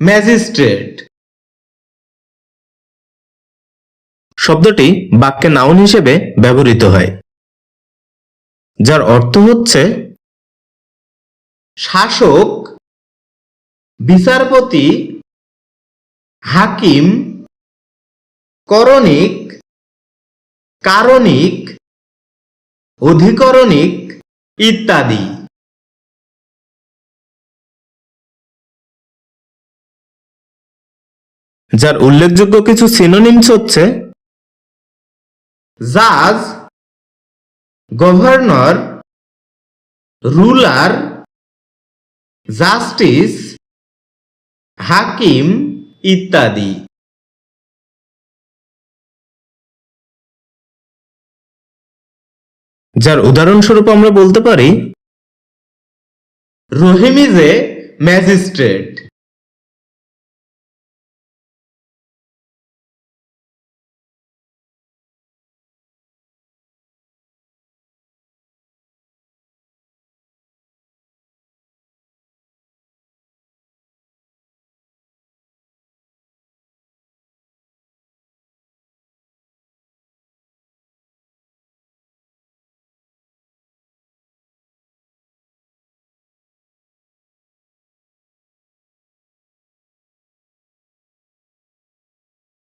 Magistrate. শব্দটি বাক্যে noun হিসেবে ব্যবহৃত হয়, যার অর্থ হচ্ছে শাসক, বিচারপতি, হাকিম, করণিক, কারণিক, অধিকরণিক ইত্যাদি। যার উল্লেখযোগ্য কিছু সিনোনিমস হচ্ছে জাজ গভর্নর রুলার জাস্টিস হাকিম ইত্যাদি। যার উদাহরণস্বরূপ আমরা বলতে পারি রহিম ইজ এ ম্যাজিস্ট্রেট।